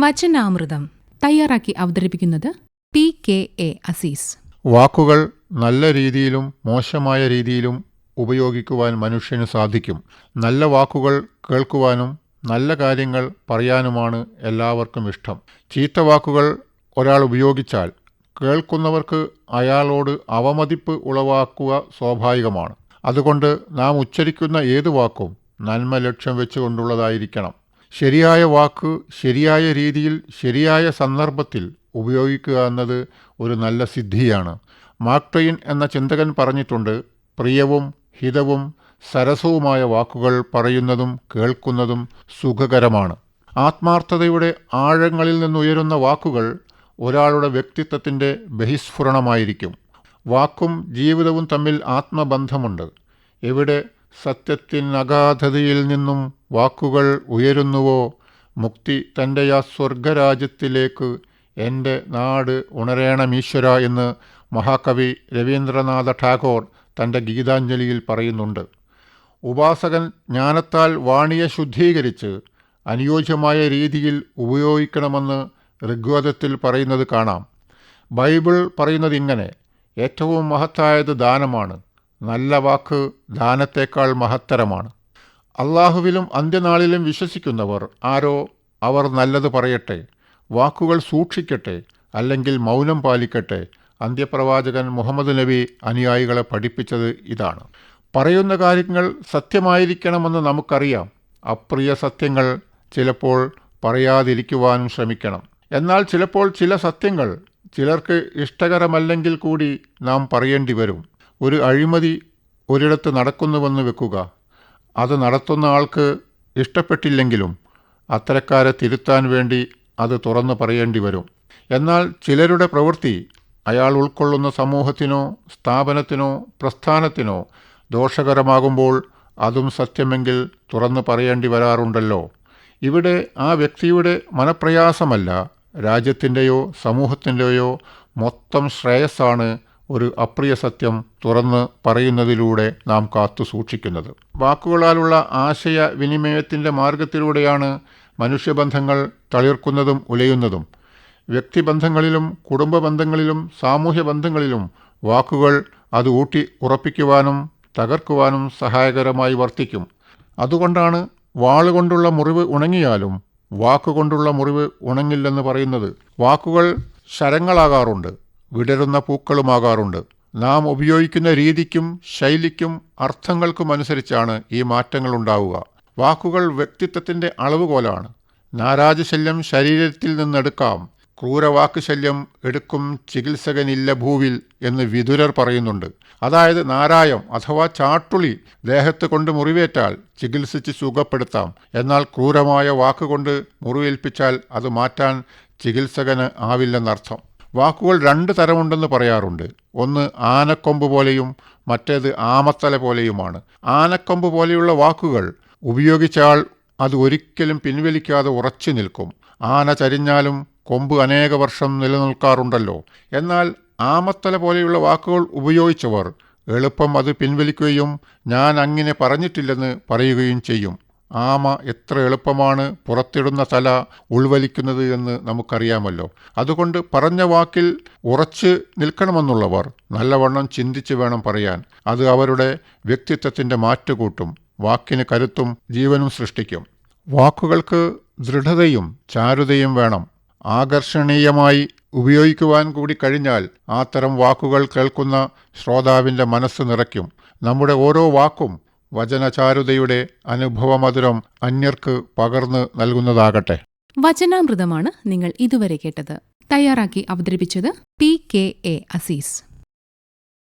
വചനാമൃതം തയ്യാറാക്കി അവതരിപ്പിക്കുന്നത് P K A Azeez. വാക്കുകൾ നല്ല രീതിയിലും മോശമായ രീതിയിലും ഉപയോഗിക്കുവാൻ മനുഷ്യന് സാധിക്കും. നല്ല വാക്കുകൾ കേൾക്കുവാനും നല്ല കാര്യങ്ങൾ പറയാനുമാണ് എല്ലാവർക്കും ഇഷ്ടം. ചീത്ത വാക്കുകൾ ഒരാൾ ഉപയോഗിച്ചാൽ കേൾക്കുന്നവർക്ക് അയാളോട് അവമതിപ്പ് ഉളവാക്കുക സ്വാഭാവികമാണ്. അതുകൊണ്ട് നാം ഉച്ചരിക്കുന്ന ഏതു വാക്കും നന്മ ലക്ഷ്യം വെച്ചുകൊണ്ടുള്ളതായിരിക്കണം. ശരിയായ വാക്ക് ശരിയായ രീതിയിൽ ശരിയായ സന്ദർഭത്തിൽ ഉപയോഗിക്കുക എന്നത് ഒരു നല്ല സിദ്ധിയാണ്. മാർക്ക് ട്വെയിൻ എന്ന ചിന്തകൻ പറഞ്ഞിട്ടുണ്ട് പ്രിയവും ഹിതവും സരസവുമായ വാക്കുകൾ പറയുന്നതും കേൾക്കുന്നതും സുഖകരമാണ്. ആത്മാർത്ഥതയുടെ ആഴങ്ങളിൽ നിന്നുയരുന്ന വാക്കുകൾ ഒരാളുടെ വ്യക്തിത്വത്തിന്റെ ബഹിസ്ഫുരണമായിരിക്കും. വാക്കും ജീവിതവും തമ്മിൽ ആത്മബന്ധമുണ്ട്. എവിടെ സത്യത്തിനഗാധതയിൽ നിന്നും വാക്കുകൾ ഉയരുന്നുവോ? മുക്തി തന്റെ ആ സ്വർഗരാജ്യത്തിലേക്ക് എന്റെ നാട് ഉണരേണമീശ്വര എന്ന് മഹാകവി രവീന്ദ്രനാഥ ടാഗോർ തന്റെ ഗീതാഞ്ജലിയിൽ പറയുന്നുണ്ട്. ഉപാസകൻ ജ്ഞാനത്താൽ വാണിയെ ശുദ്ധീകരിച്ച് അനുയോജ്യമായ രീതിയിൽ ഉപയോഗിക്കണമെന്ന് ഋഗ്വേദത്തിൽ പറയുന്നത് കാണാം. ബൈബിൾ പറയുന്നത് ഇങ്ങനെ ഏറ്റവും മഹത്തായത് ദാനമാണ്. നല്ല വാക്ക് ദാനത്തേക്കാൾ മഹത്തരമാണ്. അള്ളാഹുവിലും അന്ത്യനാളിലും വിശ്വസിക്കുന്നവർ ആരോ അവർ നല്ലത് പറയട്ടെ വാക്കുകൾ സൂക്ഷിക്കട്ടെ അല്ലെങ്കിൽ മൗനം പാലിക്കട്ടെ അന്ത്യപ്രവാചകൻ മുഹമ്മദ് നബി അനുയായികളെ പഠിപ്പിച്ചത് ഇതാണ്. പറയുന്ന കാര്യങ്ങൾ സത്യമായിരിക്കണമെന്ന് നമുക്കറിയാം. അപ്രിയ സത്യങ്ങൾ ചിലപ്പോൾ പറയാതിരിക്കുവാനും ശ്രമിക്കണം. എന്നാൽ ചിലപ്പോൾ ചില സത്യങ്ങൾ ചിലർക്ക് ഇഷ്ടകരമല്ലെങ്കിൽ കൂടി നാം പറയേണ്ടി വരും. ഒരു അഴിമതി ഒരിടത്ത് നടക്കുന്നുവെന്ന് വെക്കുക. അത് നടത്തുന്ന ആൾക്ക് ഇഷ്ടപ്പെട്ടില്ലെങ്കിലും അത്തരക്കാരെ തിരുത്താൻ വേണ്ടി അത് തുറന്നു പറയേണ്ടി വരും. എന്നാൽ ചിലരുടെ പ്രവൃത്തി അയാൾ ഉൾക്കൊള്ളുന്ന സമൂഹത്തിനോ സ്ഥാപനത്തിനോ പ്രസ്ഥാനത്തിനോ ദോഷകരമാകുമ്പോൾ അതും സത്യമെങ്കിൽ തുറന്നു പറയേണ്ടി വരാറുണ്ടല്ലോ. ഇവിടെ ആ വ്യക്തിയുടെ മനപ്രയാസമല്ല രാജ്യത്തിന്റെയോ സമൂഹത്തിന്റെയോ മൊത്തം ശ്രേയസ്സാണ് ഒരു അപ്രിയ സത്യം തുറന്ന് പറയുന്നതിലൂടെ നാം കാത്തു സൂക്ഷിക്കുന്നത്. വാക്കുകളാലുള്ള ആശയ വിനിമയത്തിന്റെ മാർഗത്തിലൂടെയാണ് മനുഷ്യബന്ധങ്ങൾ തളിർക്കുന്നതും ഉലയുന്നതും. വ്യക്തിബന്ധങ്ങളിലും കുടുംബ ബന്ധങ്ങളിലും സാമൂഹ്യ ബന്ധങ്ങളിലും വാക്കുകൾ അത് ഊട്ടി ഉറപ്പിക്കുവാനും തകർക്കുവാനും സഹായകരമായി വർത്തിക്കും. അതുകൊണ്ടാണ് വാളുകൊണ്ടുള്ള മുറിവ് ഉണങ്ങിയാലും വാക്കുകൊണ്ടുള്ള മുറിവ് ഉണങ്ങില്ലെന്ന് പറയുന്നത്. വാക്കുകൾ ശരങ്ങളാകാറുണ്ട്. വിടരുന്ന പൂക്കളുമാകാറുണ്ട്. നാം ഉപയോഗിക്കുന്ന രീതിക്കും ശൈലിക്കും അർത്ഥങ്ങൾക്കും അനുസരിച്ചാണ് ഈ മാറ്റങ്ങൾ ഉണ്ടാവുക വാക്കുകൾ വ്യക്തിത്വത്തിന്റെ അളവുകോലാണ്. നാരാജശല്യം ശരീരത്തിൽ നിന്നെടുക്കാം. ക്രൂരവാക്ക് ശല്യം എടുക്കും ചികിത്സകനില്ല ഭൂവിൽ എന്ന് വിതുരർ പറയുന്നുണ്ട്. അതായത് നാരായം അഥവാ ചാട്ടുളി ദേഹത്ത് കൊണ്ട് മുറിവേറ്റാൽ ചികിത്സിച്ച് സുഖപ്പെടുത്താം. എന്നാൽ ക്രൂരമായ വാക്കുകൊണ്ട് മുറിവേൽപ്പിച്ചാൽ അത് മാറ്റാൻ ചികിത്സകന് ആവില്ലെന്നർത്ഥം. വാക്കുകൾ രണ്ട് തരമുണ്ടെന്ന് പറയാറുണ്ട്. ഒന്ന് ആനക്കൊമ്പ് പോലെയും മറ്റേത് ആമത്തല പോലെയുമാണ്. ആനക്കൊമ്പ് പോലെയുള്ള വാക്കുകൾ ഉപയോഗിച്ചാൽ അത് ഒരിക്കലും പിൻവലിക്കാതെ ഉറച്ചു നിൽക്കും. ആന ചരിഞ്ഞാലും കൊമ്പ് അനേക വർഷം നിലനിൽക്കാറുണ്ടല്ലോ. എന്നാൽ ആമത്തല പോലെയുള്ള വാക്കുകൾ ഉപയോഗിച്ചവർ എളുപ്പം അത് പിൻവലിക്കുകയും ഞാൻ അങ്ങനെ പറഞ്ഞിട്ടില്ലെന്ന് പറയുകയും ചെയ്യും. ആമ എത്ര എളുപ്പമാണ് പുറത്തിടുന്ന തല ഉൾവലിക്കുന്നത് എന്ന് നമുക്കറിയാമല്ലോ. അതുകൊണ്ട് പറഞ്ഞ വാക്കിൽ ഉറച്ച് നിൽക്കണമെന്നുള്ളവർ നല്ലവണ്ണം ചിന്തിച്ച് വേണം പറയാൻ. അത് അവരുടെ വ്യക്തിത്വത്തിന്റെ മാറ്റുകൂട്ടും വാക്കിന് കരുത്തും ജീവനും സൃഷ്ടിക്കും. വാക്കുകൾക്ക് ദൃഢതയും ചാരുതയും വേണം. ആകർഷണീയമായി ഉപയോഗിക്കുവാൻ കൂടി കഴിഞ്ഞാൽ അത്തരം വാക്കുകൾ കേൾക്കുന്ന ശ്രോതാവിന്റെ മനസ്സ് നിറയ്ക്കും. നമ്മുടെ ഓരോ വാക്കും വചനചാരുതയുടെ അനുഭവമധുരം അന്യർക്ക് പകർന്നു നൽകുന്നതാകട്ടെ. വചനാമൃതമാണ് നിങ്ങൾ ഇതുവരെ കേട്ടത്. തയ്യാറാക്കി അവതരിപ്പിച്ചത് പി കെ എ അസീസ്.